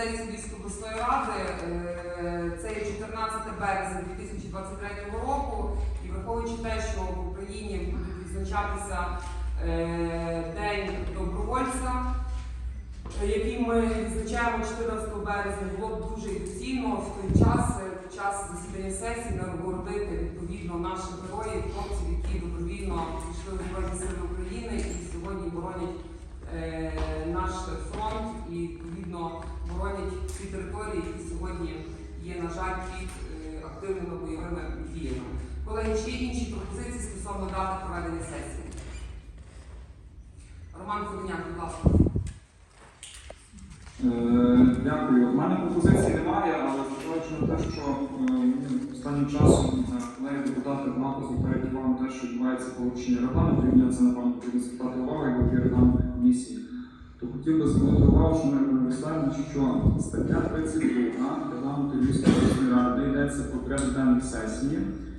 сесії Львівської обласної ради. Е, Це є 14 березня 2023 року. І враховуючи те, що в Україні буде відзначатися е, День добровольця, е, який ми відзначаємо 14 березня, було б дуже доцільно в той час, е, під час засідання сесії, нагородити відповідно наших героїв, хлопців, які добровільно пішли в Збройні Сили України і сьогодні боронять е, наш фронт і відповідно боронять ті території, які сьогодні є, на жаль, під е, активними бойовими діями. Колеги, чи є інші пропозиції стосовно дати проведення сесії? Роман Федоняк, будь ласка. Е, Дякую. У мене пропозицій немає, але зважаючи на те, що е, останнім часом колеги депутати багато звертають увагу на те, що відбувається порушення регламенту, мені це напевно потрібно звертати увагу, як є регламентної комісії, хотів би звернути увагу, що ми розглядаємо, що стаття 32 регламенту Львівської обласної ради, де йдеться про порядок денний сесії,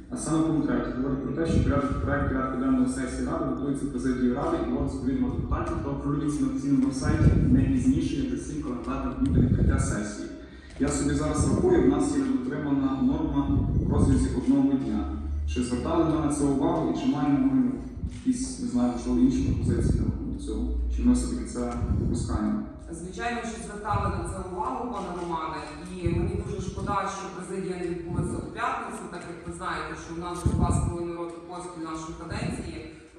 а саме конкретно говорить про те, що порядок проект порядку денного сесії ради готується президією ради і буде відповідно депутатів, то оприлюдниться на офіційному сайті не пізніше, як за 7 календарних днів до відкриття сесії. Я собі зараз рахую, в нас є дотримана норма в розрізі одного дня. Чи звертали ми на це увагу і чи маємо ми якісь, не знаю, можливо, інші пропозиції цього? Чи ми все-таки це допускаємо? Звичайно, що звертали на це увагу, пане Романе, і мені дуже шкода, що президія не відбулася у п'ятницю, так як ви знаєте, що в нас вже два з половиною роки поспіль нашої каденції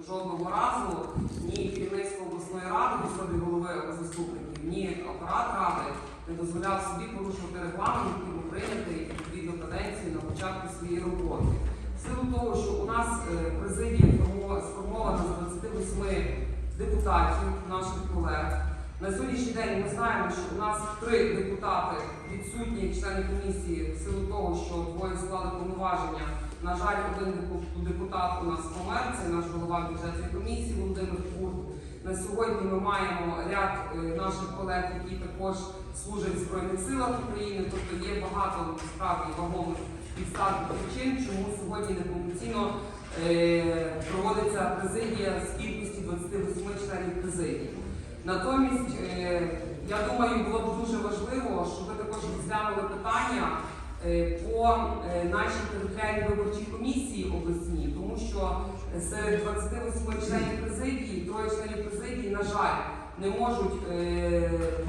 жодного разу ні керівництво обласної ради, ні особі голови заступників, ні апарат ради не дозволяв собі порушувати регламент, який був прийнятий відповідно каденції на початку своєї роботи. В силу того, що у нас е, президія формо- сформована з 28 депутатів, наших колег. На сьогоднішній день ми знаємо, що у нас три депутати відсутні члени комісії в силу того, що двоє склали повноваження. На жаль, один депутат у нас помер, це наш голова бюджетної комісії Володимир Курт. На сьогодні ми маємо ряд е, наших колег, які також служать в Збройних силах України. Тобто є багато справді вагомих підстав причин, чому сьогодні неповноцінно е, проводиться президія з кількості 28 членів президії. Натомість, е, я думаю, було б дуже важливо, щоб ви також розглянули питання е, по е, нашій територіальній виборчій комісії обласній, тому що серед 28 членів президії, троє членів президії, на жаль, не можуть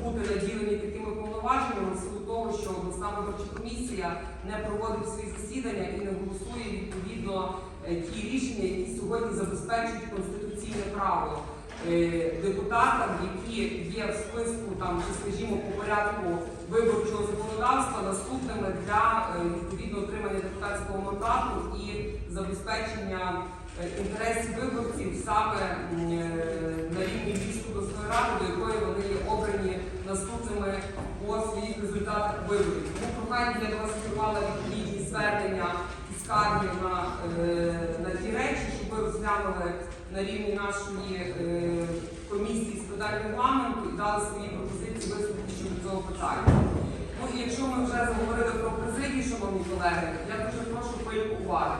бути наділені такими повноваженнями в силу того, що обласна виборча комісія не проводить свої засідання і не голосує відповідно ті рішення, які сьогодні забезпечують конституційне право е, депутатам, які є в списку там, чи скажімо, по порядку виборчого законодавства наступними для е, відповідно отримання депутатського мандату і забезпечення е, інтересів виборців саме на рівні обласної ради, до якої вони є обрані наступними по своїх результатах виборів. Тому прохання для вас відповідні звернення і скарги на, е, на ті речі, щоб ви розглянули на рівні нашої е, комісії з питань регламенту і дали свої пропозиції виступити щодо цього питання. Ну і якщо ми вже заговорили про президію, шановні колеги, я дуже прошу пильку уваги.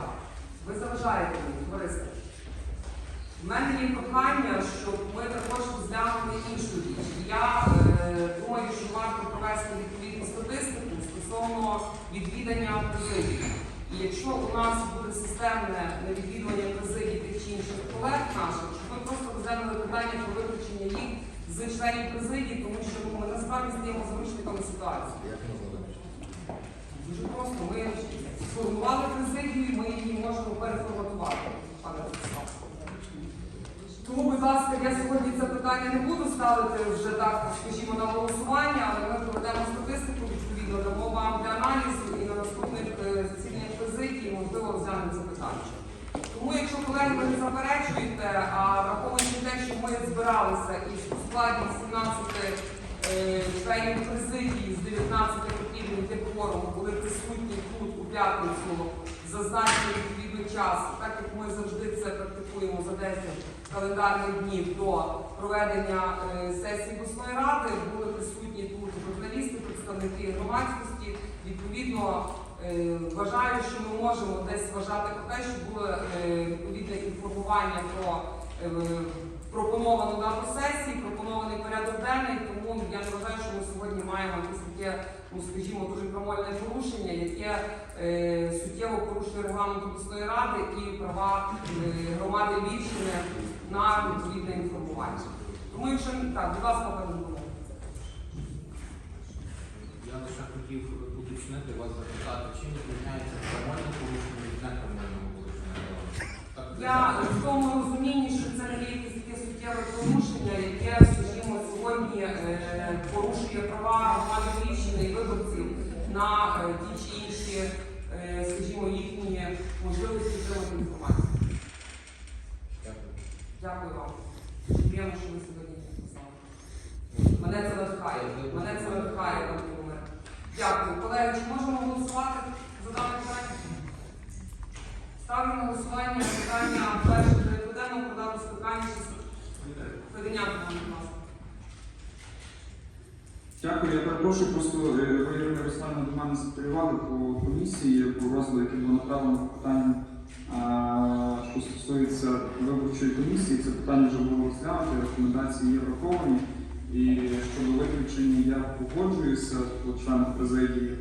Ви заважаєте мені, товариство. У мене є прохання, щоб ми також розглянули іншу річ. Я е, думаю, що варто провести відповідну статистику стосовно відвідання президії. І якщо у нас буде системне невідвідування президії тих чи інших колег наших, щоб ми просто розглянули питання про виключення їх з членів президії, тому що ну, ми насправді стаємо заручниками ситуації. Дуже просто ми сформували президію, ми її можемо переформатувати, пане Ростислав. Тому, будь ласка, я сьогодні це питання не буду ставити вже так, скажімо, на голосування, але ми проведемо статистику, відповідно, дамо вам для аналізу і на наступних е, засіданнях президії, можливо, розглянемо це питання. Тому, якщо колеги ви не заперечуєте, а враховуючи те, що ми збиралися і у складі 17 е, членів президії з 19 потрібних для кворуму були присутні тут у п'ятницю в зазначений відповідний час, так як ми завжди це практикуємо за 10 календарних днів до проведення е, сесії обласної ради, були присутні тут журналісти, представники громадськості. Відповідно, вважаю, що ми можемо десь вважати про те, що було е, відповідне інформування про е, пропоновану дату сесії, пропонований порядок денний, тому я не вважаю, що ми сьогодні маємо якесь таке, ну скажімо, дуже крамольне порушення, яке е, суттєво порушує регламент обласної ради і права е, громади Львівщини на відповідне інформування. Тому якщо так, будь ласка, пане Микола. Я лише хотів уточнити вас запитати, чим відрізняється формальне порушення від некормального порушення? Так, Я в тому розумінні, що це не є якесь таке суттєве порушення, яке, скажімо, сьогодні е, порушує права громади Львівщини і виборців на е, ті чи інші, е, скажімо, їхні можливості отримати інформацію. Дякую. Дякую вам. Приємно, що ви сьогодні. Мене це надихає. Мене це надихає. Дякую. Колеги, чи можемо голосувати за дане питання? Ставлю на голосування питання перше денного про дату скликання Феденяк, будь ласка. Дякую, я перепрошую, просто е, Ірина Руслана до мене запитували по комісії, по розгляду, яке було направлено а, що стосується виборчої комісії, це питання вже було розглянуто, рекомендації є враховані. І щодо виключення я погоджуюся по членах президії.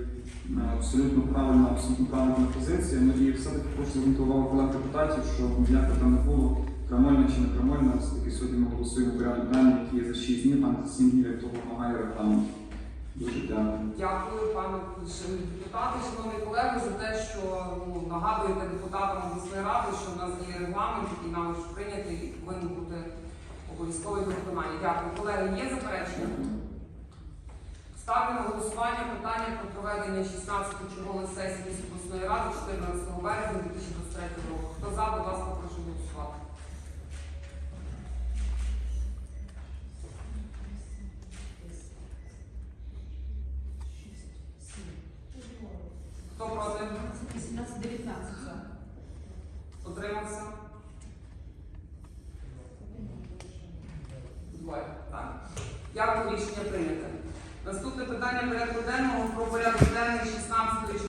Е, Абсолютно правильна, абсолютно правильна позиція. Ну і все-таки прошу звернути увагу колег депутатів, що як там не було крамольне чи не крамольне, все-таки сьогодні ми голосуємо порядок денний, який є за 6 днів, а за 7 днів, як того вимагає регламент. Дуже дякую. Дякую, пане депутати, шановні колеги, за те, що ну, нагадуєте депутатам обласної ради, що в нас є регламент, який нам прийнятий і повинен бути обов'язковий до виконання. Дякую. Колеги, є заперечення? Ставлю на голосування питання про проведення 16-ї чергової сесії обласної ради 14 березня 2023 року. Хто за, будь ласка, прошу голосувати. Хто проти? 18-19 за. Утримався? Двоє. Так. Дякую, рішення прийнято. Наступне питання порядку денного про порядок денний 16